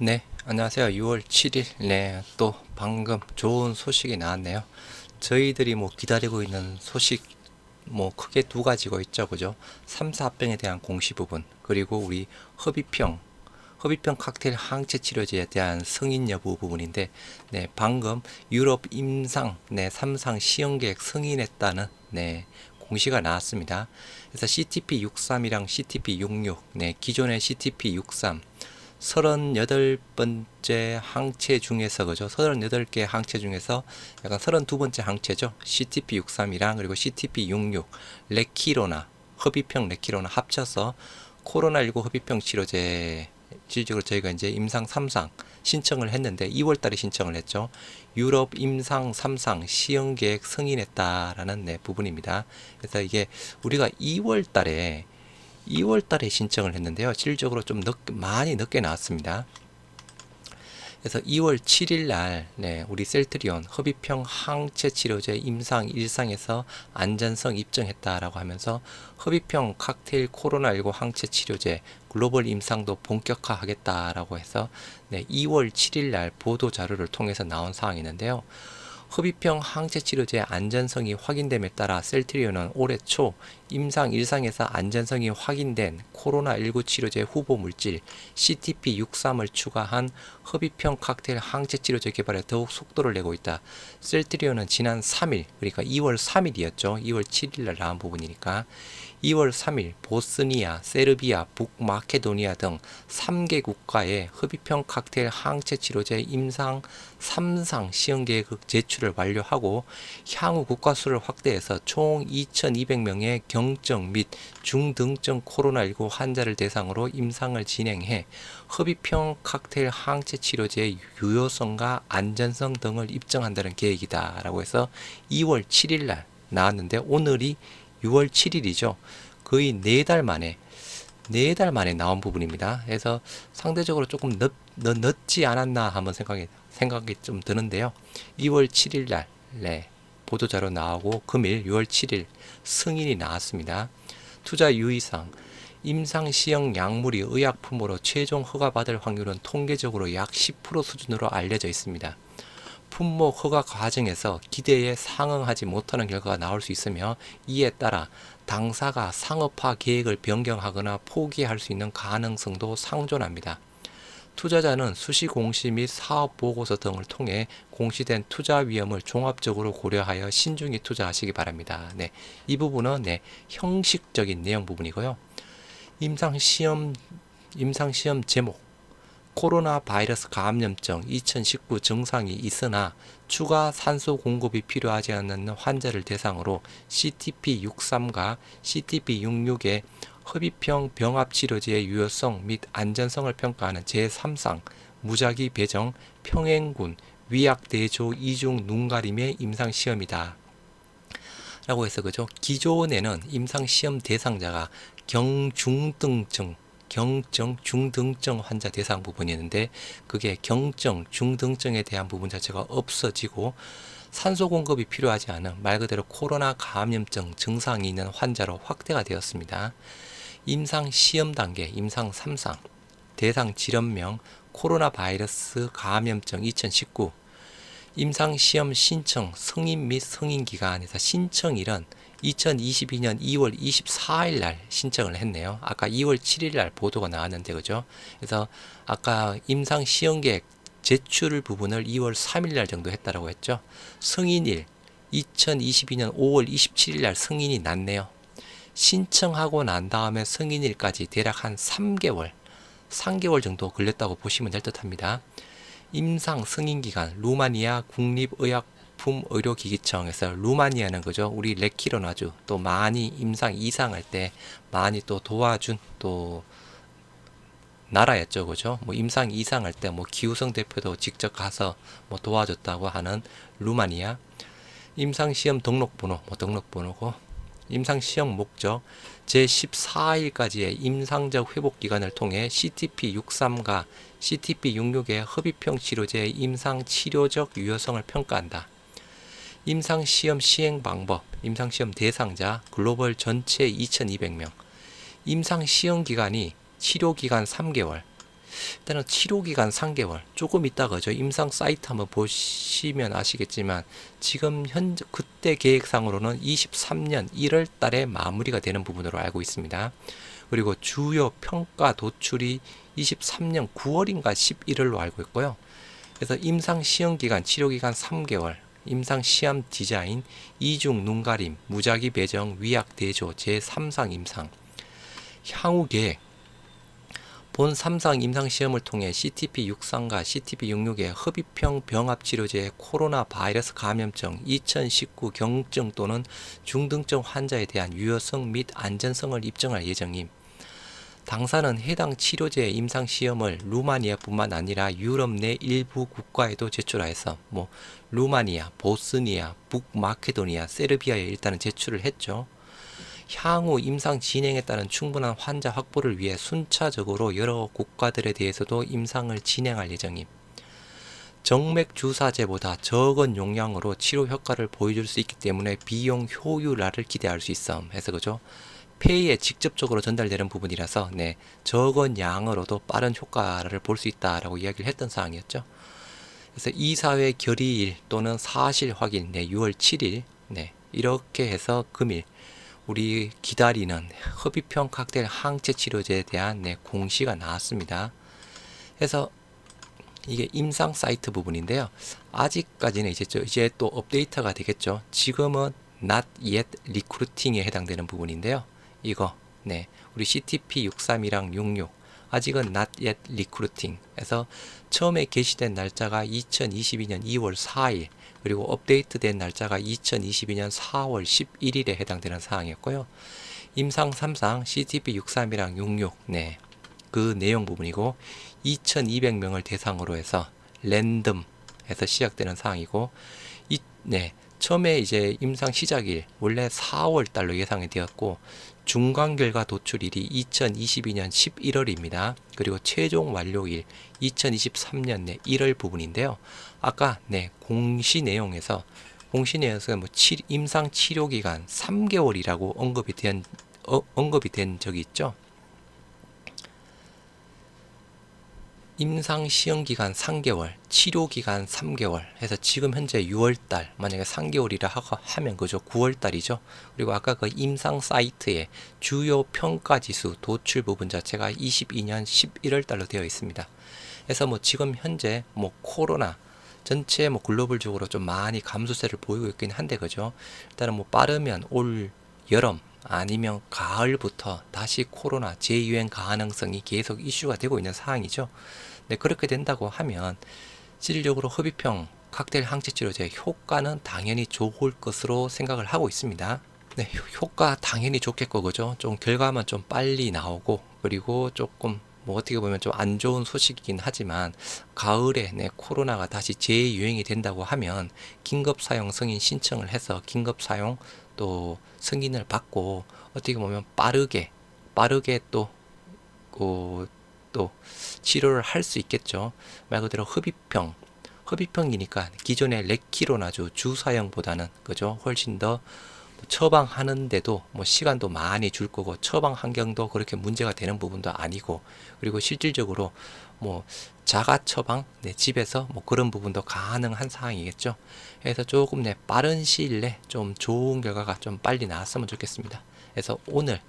네, 안녕하세요. 6월 7일. 네, 또 방금 좋은 소식이 나왔네요. 저희들이 뭐 기다리고 있는 소식 뭐 크게 두 가지고 있죠. 그죠? 3, 4병에 대한 공시 부분, 그리고 우리 허비평, 허비평 칵테일 항체 치료제에 대한 승인 여부 부분인데, 네, 방금 유럽 임상, 네, 3상 시행 계획 승인했다는, 네, 공시가 나왔습니다. 그래서 CTP63이랑 CTP66, 네, 기존의 CTP63, 38번째 항체 중에서 그죠? 38개 항체 중에서 약간 32번째 항체죠. CTP63이랑 그리고 CTP66 레키로나 허비평 레키로나 합쳐서 코로나19 허비평 치료제 실질적으로 저희가 이제 임상 3상 신청을 했는데 2월 달에 신청을 했죠. 유럽 임상 3상 시행 계획 승인했다라는 네, 부분입니다. 그래서 이게 우리가 2월 달에 2월 달에 신청을 했는데요. 실질적으로 좀 늦, 많이 늦게 나왔습니다. 그래서 2월 7일 날, 네, 우리 셀트리온 허비평 항체 치료제 임상 1상에서 안전성 입증했다라고 하면서 허비평 칵테일 코로나19 항체 치료제 글로벌 임상도 본격화하겠다라고 해서 네, 2월 7일 날 보도 자료를 통해서 나온 사항이 있는데요. 흡입형 항체 치료제 안전성이 확인됨에 따라 셀트리온은 올해 초 임상 1상에서 안전성이 확인된 코로나19 치료제 후보 물질 CTP63을 추가한 흡입형 칵테일 항체 치료제 개발에 더욱 속도를 내고 있다. 셀트리온은 지난 3일, 그러니까 2월 3일이었죠. 2월 7일 날 나온 부분이니까 2월 3일 보스니아, 세르비아, 북마케도니아 등 3개 국가의 흡입형 칵테일 항체 치료제 임상 3상 시행 계획 제출을 완료하고 향후 국가 수를 확대해서 총 2,200명의 경증 및 중등증 코로나19 환자를 대상으로 임상을 진행해 흡입형 칵테일 항체 치료제의 유효성과 안전성 등을 입증한다는 계획이다라고 해서 2월 7일 날 나왔는데 오늘이 6월 7일이죠. 거의 네 달 만에 네 달 만에 나온 부분입니다. 그래서 상대적으로 조금 늦, 늦, 늦지 않았나 한번 생각이 생각이 좀 드는데요. 2월 7일 날 네, 보도자료 나오고 금일 6월 7일 승인이 나왔습니다. 투자 유의사항 임상 시형 약물이 의약품으로 최종 허가받을 확률은 통계적으로 약 10% 수준으로 알려져 있습니다. 품목 허가 과정에서 기대에 상응하지 못하는 결과가 나올 수 있으며 이에 따라 당사가 상업화 계획을 변경하거나 포기할 수 있는 가능성도 상존합니다. 투자자는 수시 공시 및 사업 보고서 등을 통해 공시된 투자 위험을 종합적으로 고려하여 신중히 투자하시기 바랍니다. 네, 이 부분은 네, 형식적인 내용 부분이고요. 임상 시험 임상 시험 제목 코로나 바이러스 감염증 2019 증상이 있으나 추가 산소 공급이 필요하지 않는 환자를 대상으로 CTP63과 CTP66의 흡입형 병합 치료제의 유효성 및 안전성을 평가하는 제3상 무작위 배정 평행군 위약대조 이중 눈가림의 임상 시험이다. 라고 해서 그죠? 기존에는 임상 시험 대상자가 경중등증 경증 중등증 환자 대상 부분이었는데 그게 경증 중등증에 대한 부분 자체가 없어지고 산소 공급이 필요하지 않은 말 그대로 코로나 감염증 증상이 있는 환자로 확대가 되었습니다. 임상 시험 단계 임상 3상 대상 질환명 코로나 바이러스 감염증 2019 임상 시험 신청 승인 및 승인 기간에서 신청일은 2022년 2월 24일 날 신청을 했네요. 아까 2월 7일 날 보도가 나왔는데 그죠? 그래서 아까 임상 시험 계획 제출 부분을 2월 3일 날 정도 했다라고 했죠. 승인일 2022년 5월 27일 날 승인이 났네요. 신청하고 난 다음에 승인일까지 대략 한 3개월, 3개월 정도 걸렸다고 보시면 될 듯합니다. 임상 승인 기간 루마니아 국립의 약품 의료기기청에서 루마니아는 그죠 우리 레키로나주 또 많이 임상 이상할 때 많이 또 도와준 또 나라였죠. 그죠? 뭐 임상 이상할 때 뭐 기우성 대표도 직접 가서 뭐 도와줬다고 하는 루마니아. 임상 시험 등록번호 뭐 등록번호고 임상 시험 목적 제 14일까지의 임상적 회복 기간을 통해 CTP63과 CTP66의 흡입형 치료제의 임상 치료적 유효성을 평가한다. 임상 시험 시행 방법, 임상 시험 대상자 글로벌 전체 2,200명. 임상 시험 기간이 치료 기간 3개월, 일단은 치료 기간 3개월. 조금 있다가 저 임상 사이트 한번 보시면 아시겠지만 지금 현재 그때 계획상으로는 23년 1월 달에 마무리가 되는 부분으로 알고 있습니다. 그리고 주요 평가 도출이 23년 9월인가 11월로 알고 있고요. 그래서 임상 시험 기간, 치료 기간 3개월, 임상 시험 디자인, 이중 눈가림, 무작위 배정, 위약 대조, 제3상 임상, 향후 계획, 본 3상 임상 시험을 통해 CTP 63과 CTP 66의 흡입형 병합 치료제의 코로나 바이러스 감염증 2019 경증 또는 중등증 환자에 대한 유효성 및 안전성을 입증할 예정임. 당사는 해당 치료제의 임상 시험을 루마니아뿐만 아니라 유럽 내 일부 국가에도 제출하여서 뭐 루마니아, 보스니아, 북마케도니아, 세르비아에 일단은 제출을 했죠. 향후 임상 진행에 따른 충분한 환자 확보를 위해 순차적으로 여러 국가들에 대해서도 임상을 진행할 예정임. 정맥 주사제보다 적은 용량으로 치료 효과를 보여줄 수 있기 때문에 비용 효율화를 기대할 수 있어. 해서 그죠? 폐에 직접적으로 전달되는 부분이라서 네, 적은 양으로도 빠른 효과를 볼 수 있다라고 이야기를 했던 사항이었죠. 그래서 이사회 결의일 또는 사실 확인 네, 6월 7일 네, 이렇게 해서 금일 우리 기다리는 흡입형 칵테일 항체 치료제에 대한 네, 공시가 나왔습니다. 그래서 이게 임상 사이트 부분인데요. 아직까지는 이제 저 이제 또 업데이트가 되겠죠. 지금은 not yet recruiting에 해당되는 부분인데요. 이거 네 우리 CTP 63이랑 66 아직은 not yet recruiting 해서 처음에 게시된 날짜가 2022년 2월 4일 그리고 업데이트된 날짜가 2022년 4월 11일에 해당되는 사항이었고요. 임상 3상 CTP 63이랑 66 네. 그 내용 부분이고 2200명을 대상으로 해서 랜덤에서 시작되는 사항이고 이, 네. 처음에 이제 임상 시작일 원래 4월 달로 예상이 되었고 중간 결과 도출일이 2022년 11월입니다. 그리고 최종 완료일 2023년 내 1월 부분인데요. 아까 네 공시 내용에서 공시 내용에서 뭐 치, 임상 치료 기간 3개월이라고 언급이 된 어, 언급이 된 적이 있죠. 임상 시험 기간 3개월, 치료 기간 3개월 해서 지금 현재 6월 달 만약에 3개월이라 하면 그죠 9월 달이죠. 그리고 아까 그 임상 사이트에 주요 평가 지수 도출 부분 자체가 22년 11월 달로 되어 있습니다. 그래서 뭐 지금 현재 뭐 코로나 전체 뭐 글로벌적으로 좀 많이 감소세를 보이고 있긴 한데 그죠. 일단은 뭐 빠르면 올 여름 아니면 가을부터 다시 코로나 재유행 가능성이 계속 이슈가 되고 있는 상황이죠. 네, 그렇게 된다고 하면 실질적으로 흡입형 칵테일 항체 치료제 효과는 당연히 좋을 것으로 생각을 하고 있습니다. 네, 효과 당연히 좋겠고 그죠? 좀 결과만 좀 빨리 나오고 그리고 조금 뭐 어떻게 보면 좀 안 좋은 소식이긴 하지만 가을에 네, 코로나가 다시 재유행이 된다고 하면 긴급 사용 승인 신청을 해서 긴급 사용 또 승인을 받고 어떻게 보면 빠르게 빠르게 또 어, 또 치료를 할 수 있겠죠. 말 그대로 흡입형 흡입형이니까 기존의 레키로나 주 주사형보다는 그죠 훨씬 더 처방하는데도 뭐 시간도 많이 줄 거고 처방 환경도 그렇게 문제가 되는 부분도 아니고 그리고 실질적으로 뭐 자가 처방 내 집에서 뭐 그런 부분도 가능한 상황이겠죠. 그래서 조금 내 빠른 시일 내 좀 좋은 결과가 좀 빨리 나왔으면 좋겠습니다. 그래서 오늘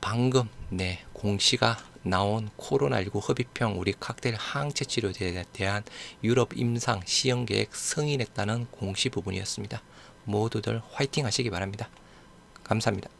방금 내 공시가 나온 코로나19 흡입형 우리 칵테일 항체 치료제에 대한 유럽 임상 시험 계획 승인했다는 공시 부분이었습니다. 모두들 화이팅 하시기 바랍니다. 감사합니다.